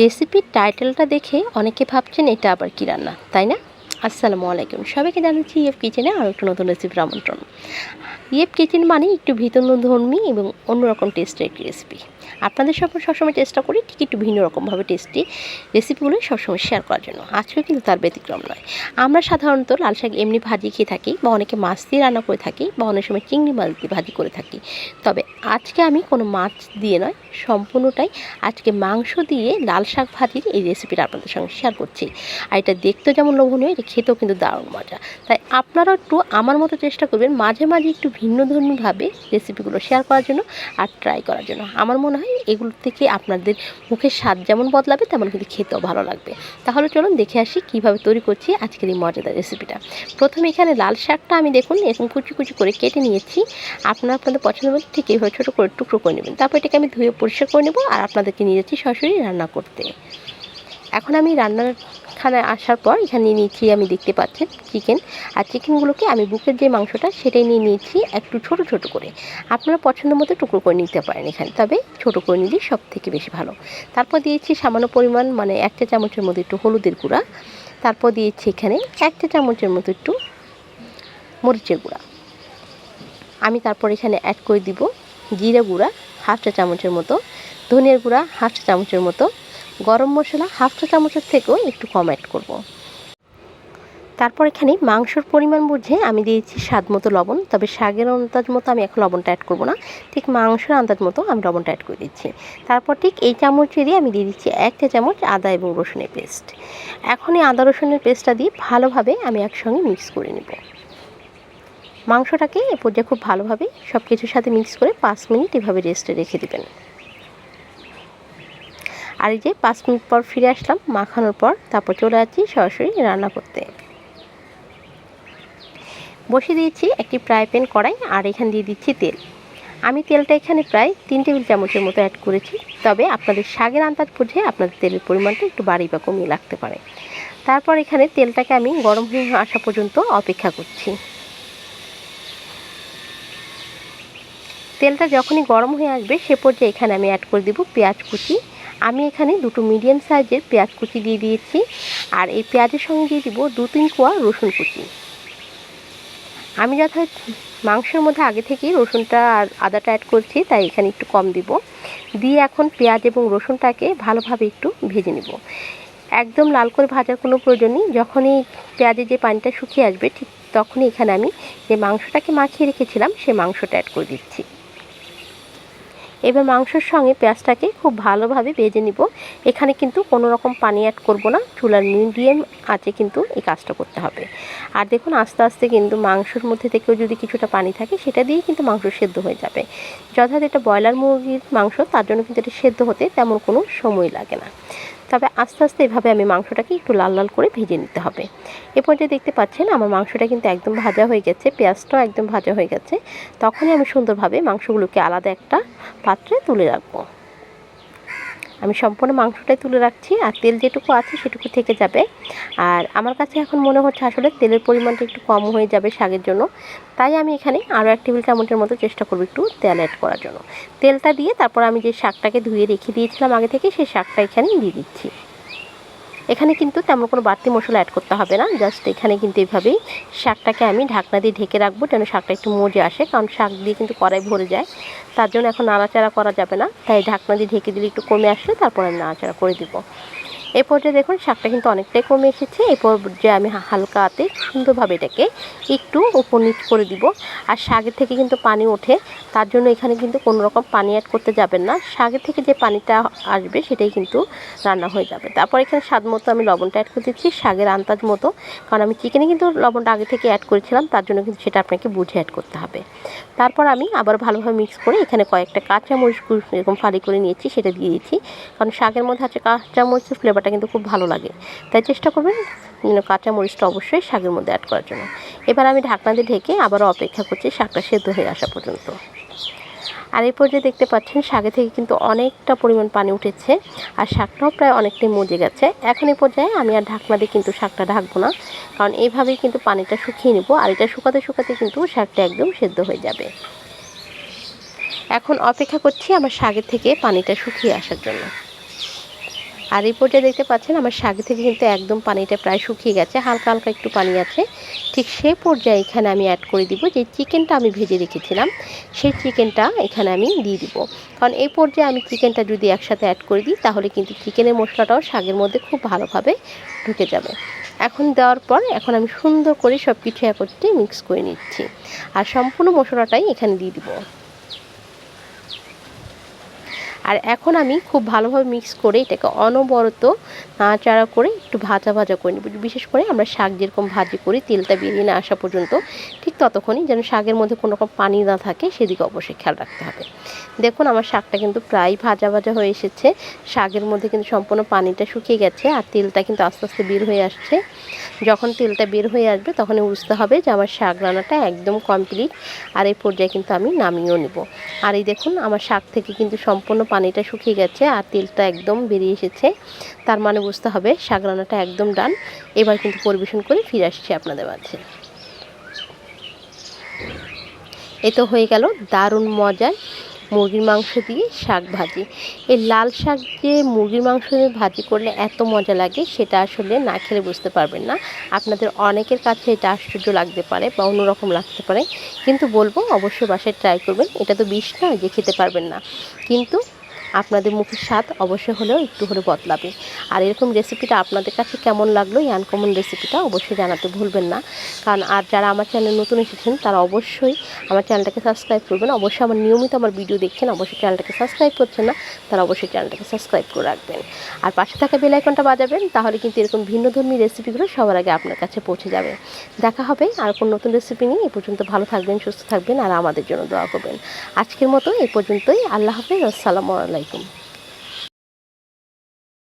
রেসিপির টাইটেলটা দেখে অনেকে ভাবছেন এটা আবার কী রান্না, তাই না? আসসালামু আলাইকুম। সবাইকে জানাচ্ছি ইফ কিচেনে আরও একটা নতুন রেসিপির আমন্ত্রণ। ইয়েফ কিচেন মানে একটু ভিতরধর্মী এবং অন্যরকম টেস্টের একটি রেসিপি আপনাদের সব সবসময় চেষ্টা করি ঠিক একটু ভিন্ন রকমভাবে টেস্টি রেসিপিগুলো সবসময় শেয়ার করার জন্য। আজকেও কিন্তু তার ব্যতিক্রম নয়। আমরা সাধারণত লাল শাক এমনি ভাজি খেয়ে থাকি বা অনেকে মাছ দিয়ে রান্না করে থাকি বা অনেক সময় চিংড়ি মাছ দিয়ে ভাজি করে থাকি। তবে আজকে আমি কোনো মাছ দিয়ে নয়, সম্পূর্ণটাই আজকে মাংস দিয়ে লাল শাক ভাজির এই রেসিপিটা আপনাদের সঙ্গে শেয়ার করছি। আর এটা দেখতেও যেমন লোভনীয়, এটা খেতেও কিন্তু দারুণ মজা। তাই আপনারা একটু আমার মতো চেষ্টা করবেন মাঝে মাঝে একটু ভিন্নধর্মীভাবে রেসিপিগুলো শেয়ার করার জন্য আর ট্রাই করার জন্য। আমার মনে হয় এগুলো থেকে আপনাদের মুখের স্বাদ যেমন বদলাবে, তেমন কিন্তু খেতেও ভালো লাগবে। তাহলে চলুন দেখে আসি কীভাবে তৈরি করছি আজকের এই মজাদার রেসিপিটা প্রথমে এখানে লাল শাকটা আমি দেখুন, এরকম কুচি কুচি করে কেটে নিয়েছি। আপনারা আপনাদের পছন্দ মতো ঠিক এইভাবে ছোটো করে টুকরো করে নেবেন। তারপর এটাকে আমি ধুয়ে পরিষ্কার করে নেব আর আপনাদেরকে নিয়ে যাচ্ছি সরাসরি রান্না করতে। এখন আমি রান্নার খানায় আসার পর এখানে নিয়ে নিয়েছি আমি দেখতে পাচ্ছেন চিকেন আর চিকেনগুলোকে আমি বুকের যে মাংসটা সেটাই নিয়ে নিয়েছি একটু ছোট ছোট করে। আপনারা পছন্দ মতো টুকরো করে নিতে পারেন এখানে, তবে ছোট করে নিলেই সব থেকে বেশি ভালো। তারপর দিয়েছি সামান্য পরিমাণ মানে একটা চামচের মতো একটু হলুদের গুঁড়া। তারপর দিয়েছি এখানে একটা চামচের মতো একটু মরিচের গুঁড়া। আমি তারপর এখানে অ্যাড করে দিব জিরা গুঁড়া, হাফ চা চামচের মতো ধনিয়ার গুঁড়া, হাফ চা চামচের মতো গরম মশলা হাফ চা চামচের থেকেও একটু কম অ্যাড করব। তারপর এখানে মাংসর পরিমাণ বুঝে আমি দিয়েছি স্বাদ মতো লবণ, তবে শাকের আন্দাজ মতো আমি এখন লবণটা অ্যাড করব না। ঠিক মাংসের আন্দাজ মতো আমি লবণটা অ্যাড করে দিচ্ছি। তারপর ঠিক এই চামচে দিয়ে আমি দিয়ে দিচ্ছি একটা চামচ আদা এবং রসুনের পেস্ট এখন এই আদা রসুনের পেস্টটা দিয়ে ভালোভাবে আমি একসঙ্গে মিক্স করে নেব। মাংসটাকে এ পর্যায়ে খুব ভালোভাবে সব কিছুর সাথে মিক্স করে পাঁচ মিনিট এভাবে রেস্টে রেখে দেবেন। আর এই যে পাঁচ মিনিট পর ফিরে আসলাম, মাখানোর পর তারপর চলে যাচ্ছি সরাসরি রান্না করতে। বসিয়ে দিয়েছি একটি ফ্রাই প্যান কড়াই আর এখানে দিয়ে দিচ্ছি তেল। আমি তেলটা এখানে প্রায় তিন টেবিল চামচের মতো অ্যাড করেছি, তবে আপনাদের শাকের আন্দাজ বুঝে আপনাদের তেলের পরিমাণটা একটু বাড়ি বা কমিয়ে লাগতে পারে। তারপর এখানে তেলটাকে আমি গরম হয়ে আসা পর্যন্ত অপেক্ষা করছি। তেলটা যখনই গরম হয়ে আসবে, সে পর্যায়ে এখানে আমি অ্যাড করে দেব পেঁয়াজ কুচি আমি এখানে দুটো মিডিয়াম সাইজের পেঁয়াজ কুচি দিয়ে দিয়েছি। আর এই পেঁয়াজের সঙ্গে দিয়ে দিব দু তিন কোয়া রসুন কুচি। আমি যথা মাংসের মধ্যে আগে থেকেই রসুনটা আর আদাটা অ্যাড করছি, তাই এখানে একটু কম দিব। দিয়ে এখন পেঁয়াজ এবং রসুনটাকে ভালোভাবে একটু ভেজে নেব। একদম লাল করে ভাজার কোনো প্রয়োজন নেই। যখনই পেঁয়াজের যে পানিটা শুকিয়ে আসবে, ঠিক তখনই এখানে আমি যে মাংসটাকে মাখিয়ে রেখেছিলাম, সে মাংসটা অ্যাড করে দিচ্ছি। এবার মাংসের সঙ্গে পেঁয়াজটাকে খুব ভালোভাবে ভেজে নিব। এখানে কিন্তু কোনো রকম পানি অ্যাড করব না। চুলার মিডিয়াম আঁচে কিন্তু এই কাজটা করতে হবে। আর দেখুন, আস্তে আস্তে কিন্তু মাংসের মধ্যে থেকেও যদি কিছুটা পানি থাকে, সেটা দিয়েই কিন্তু মাংস সেদ্ধ হয়ে যাবে। যথাযথ এটা ব্রয়লার মুরগির মাংস, তার জন্য কিন্তু এটা সেদ্ধ হতে তেমন কোনো সময় লাগে না। তবে আস্তে আস্তে এভাবে আমি মাংসটাকে একটু লাল লাল করে ভেজে নিতে হবে। এ পর্যায়ে দেখতে পাচ্ছেন আমার মাংসটা কিন্তু একদম ভাজা হয়ে গেছে, পেঁয়াজটাও একদম ভাজা হয়ে গেছে। তখনই আমি সুন্দরভাবে মাংসগুলোকে আলাদা একটা পাত্রে তুলে রাখব। আমি সম্পূর্ণ মাংসটাই তুলে রাখছি আর তেল যেটুকু আছে সেটুকু থেকে যাবে। আর আমার কাছে এখন মনে হচ্ছে আসলে তেলের পরিমাণটা একটু কম হয়ে যাবে শাকের জন্য। তাই আমি এখানে আরও এক টেবিল চামচের মতো চেষ্টা করব একটু তেল অ্যাড করার জন্য। তেলটা দিয়ে তারপর আমি যে শাকটাকে ধুয়ে রেখে দিয়েছিলাম আগে থেকে, সেই শাকটা এখানে দিয়ে দিচ্ছি। এখানে কিন্তু তেমন কোনো বাড়তি মশলা অ্যাড করতে হবে না। জাস্ট এখানে কিন্তু এইভাবেই শাকটাকে আমি ঢাকনা দিয়ে ঢেকে রাখব যেন শাকটা একটু মজে আসে, কারণ শাক দিয়ে কিন্তু কড়াই ভরে যায়। তার জন্য এখন নাড়াচাড়া করা যাবে না। তাই ঢাকনা দিয়ে ঢেকে দিলে একটু কমে আসলে তারপর আমি নাড়াচাড়া করে দিব। এই পর্যায়ে দেখুন, শাকটা কিন্তু অনেকটাই কমে এসেছে। এই পর্যায়ে আমি হালকা হাতে সুন্দরভাবে এটাকে একটু উপর নিচ করে দিব। আর শাকের থেকে কিন্তু পানি ওঠে, তার জন্য এখানে কিন্তু কোনো রকম পানি অ্যাড করতে যাবেন না। শাকের থেকে যে পানিটা আসবে, সেটাই কিন্তু রান্না হয়ে যাবে। তারপর এখানে স্বাদ মতো আমি লবণটা অ্যাড করে দিচ্ছি, শাকের আন্দাজ মতো। কারণ আমি চিকেনে কিন্তু লবণটা আগে থেকে অ্যাড করেছিলাম, তার জন্য কিন্তু সেটা আপনাকে বুঝে অ্যাড করতে হবে। তারপর আমি আবার ভালোভাবে মিক্স করে এখানে কয়েকটা কাঁচামরিচ এরকম ফালি করে নিয়েছি, সেটা দিয়ে দিচ্ছি। কারণ শাকের মধ্যে আছে কাঁচামরিচের ফ্লেভারটা কিন্তু খুব ভালো লাগে। তাই চেষ্টা করবেন, যেন কাঁচামরিচটা অবশ্যই শাকের মধ্যে অ্যাড করার জন্য। এবার আমি ঢাকনা দিয়ে ঢেকে আবারও অপেক্ষা করছি শাকটা সেদ্ধ হয়ে আসা পর্যন্ত। আর এই পর্যায়ে দেখতে পাচ্ছেন, শাকে থেকে কিন্তু অনেকটা পরিমাণ পানি উঠেছে আর শাকটাও প্রায় অনেকটাই মজে গেছে। এখন এই পর্যায়ে আমি আর ঢাকনা দিয়ে কিন্তু শাকটা ঢাকবো না, কারণ এইভাবেই কিন্তু পানিটা শুকিয়ে নেব আর এটা শুকাতে শুকাতে কিন্তু শাকটা একদম সেদ্ধ হয়ে যাবে। এখন অপেক্ষা করছি আমার শাকের থেকে পানিটা শুকিয়ে আসার জন্য। আর এই পর্যায়ে দেখতে পাচ্ছেন, আমার শাক থেকে কিন্তু একদম পানিটা প্রায় শুকিয়ে গেছে, হালকা হালকা একটু পানি আছে। ঠিক সেই পর্যায়ে এখানে আমি অ্যাড করে দিব যে চিকেনটা আমি ভেজে রেখেছিলাম সেই চিকেনটা এখানে আমি দিয়ে দিব। কারণ এই পর্যায়ে আমি চিকেনটা যদি একসাথে অ্যাড করে দিই, তাহলে কিন্তু চিকেনের মশলাটাও শাকের মধ্যে খুব ভালোভাবে ঢুকে যাবে। এখন দেওয়ার পর এখন আমি সুন্দর করে সব কিছু একত্রে মিক্স করে নিচ্ছি। আর সম্পূর্ণ মশলাটাই এখানে দিয়ে দিব। আর এখন আমি খুব ভালোভাবে মিক্স করে এটাকে অনবরত নাড়াচাড়া করে একটু ভাজা ভাজা করে নেব। বিশেষ করে আমরা শাক যেরকম ভাজি করি, তেলটা বেরিয়ে না আসা পর্যন্ত ঠিক ততক্ষণই যেন শাকের মধ্যে কোনো রকম পানি না থাকে, সেদিকে অবশ্যই খেয়াল রাখতে হবে। দেখুন আমার শাকটা কিন্তু প্রায় ভাজা ভাজা হয়ে এসেছে। শাকের মধ্যে কিন্তু সম্পূর্ণ পানিটা শুকিয়ে গেছে আর তেলটা কিন্তু আস্তে আস্তে বের হয়ে আসছে। যখন তেলটা বের হয়ে আসবে তখন বুঝতে হবে যে আমার শাক রান্নাটা একদম কমপ্লিট আর এই পর্যায়ে কিন্তু আমি নামিয়েও নেব। আর এই দেখুন আমার শাক থেকে কিন্তু সম্পূর্ণ পানিটা শুকিয়ে গেছে আর তেলটা একদম বেরিয়ে এসেছে। তার মানে বুঝতে হবে শাক রান্নাটা একদম ডান। এবার কিন্তু পরিবেশন করে ফিরে আসছি আপনাদের মাঝে। এ তো হয়ে গেল দারুণ মজার মুরগির মাংস দিয়ে শাক ভাজি। এই লাল শাক দিয়ে মুরগির মাংস দিয়ে ভাজি করলে এত মজা লাগে সেটা আসলে না খেলে বুঝতে পারবেন না। আপনাদের অনেকের কাছে এটা আশ্চর্য লাগতে পারে বা অন্যরকম লাগতে পারে। কিন্তু বলব অবশ্যই বাসায় ট্রাই করবেন। এটা তো বিষ নয় যে খেতে পারবেন না। কিন্তু আপনাদের মুখের স্বাদ অবশ্যই হলেও একটু হলে বদলাবে। আর এরকম রেসিপিটা আপনাদের কাছে কেমন লাগল, এই আনকমন রেসিপিটা অবশ্যই জানাতে ভুলবেন না। কারণ আর যারা আমার চ্যানেল নতুন এসেছেন, তারা অবশ্যই আমার চ্যানেলটাকে সাবস্ক্রাইব করবেন। অবশ্যই আমার নিয়মিত আমার ভিডিও দেখছেন, অবশ্যই চ্যানেলটাকে সাবস্ক্রাইব করছেন না, তারা অবশ্যই চ্যানেলটাকে সাবস্ক্রাইব করে রাখবেন। আর পাশে থাকা বেল আইকনটা বাজাবেন, তাহলে কিন্তু এরকম ভিন্নধর্মী রেসিপিগুলো সবার আগে আপনার কাছে পৌঁছে যাবে। দেখা হবে আর কোন নতুন রেসিপি নিয়ে, এ পর্যন্ত ভালো থাকবেন, সুস্থ থাকবেন, আর আমাদের জন্য দোয়া করবেন। আজকের মতো এই পর্যন্তই, আল্লাহ হাফেজ, আসসালামু আলাইকুম